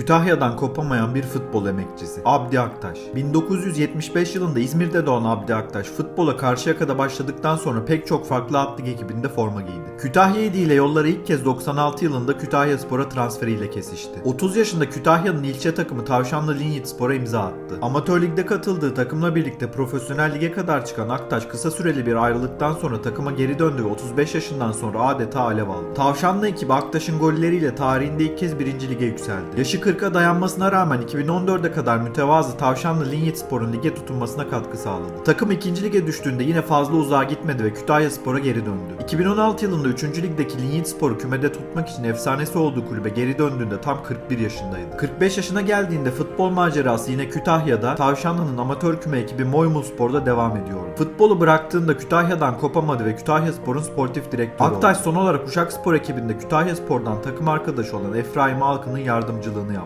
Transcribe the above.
Kütahya'dan kopamayan bir futbol emekçisi Abdi Aktaş. 1975 yılında İzmir'de doğan Abdi Aktaş futbola Karşıyaka'da başladıktan sonra pek çok farklı atlık ekibinde forma giydi. Kütahya ile yolları ilk kez 96 yılında Kütahya Spor'a transferiyle kesişti. 30 yaşında Kütahya'nın ilçe takımı Tavşanlı Linyit Spor'a imza attı. Amatör ligde katıldığı takımla birlikte profesyonel lige kadar çıkan Aktaş kısa süreli bir ayrılıktan sonra takıma geri döndü ve 35 yaşından sonra adeta alev aldı. Tavşanlı ekibi Aktaş'ın golleriyle tarihinde ilk kez 1. lige yükseldi. Yaşı 40'a dayanmasına rağmen 2014'e kadar mütevazı Tavşanlı Linyit Spor'un lige tutunmasına katkı sağladı. Takım 2. lige düştüğünde yine fazla uzağa gitmedi ve Kütahya Spor'a geri döndü. 2016 yılında 3. ligdeki Linyit Spor'u kümede tutmak için efsanesi olduğu kulübe geri döndüğünde tam 41 yaşındaydı. 45 yaşına geldiğinde futbol macerası yine Kütahya'da Tavşanlı'nın amatör küme ekibi Moymul Spor'da devam ediyordu. Futbolu bıraktığında Kütahya'dan kopamadı ve Kütahya Spor'un sportif direktörü oldu. Aktaş son olarak Uşak Spor ekibinde Kütahya Spor'dan takım arkadaşı olan Efraim Alkın'ın yardımcılığını yaptı.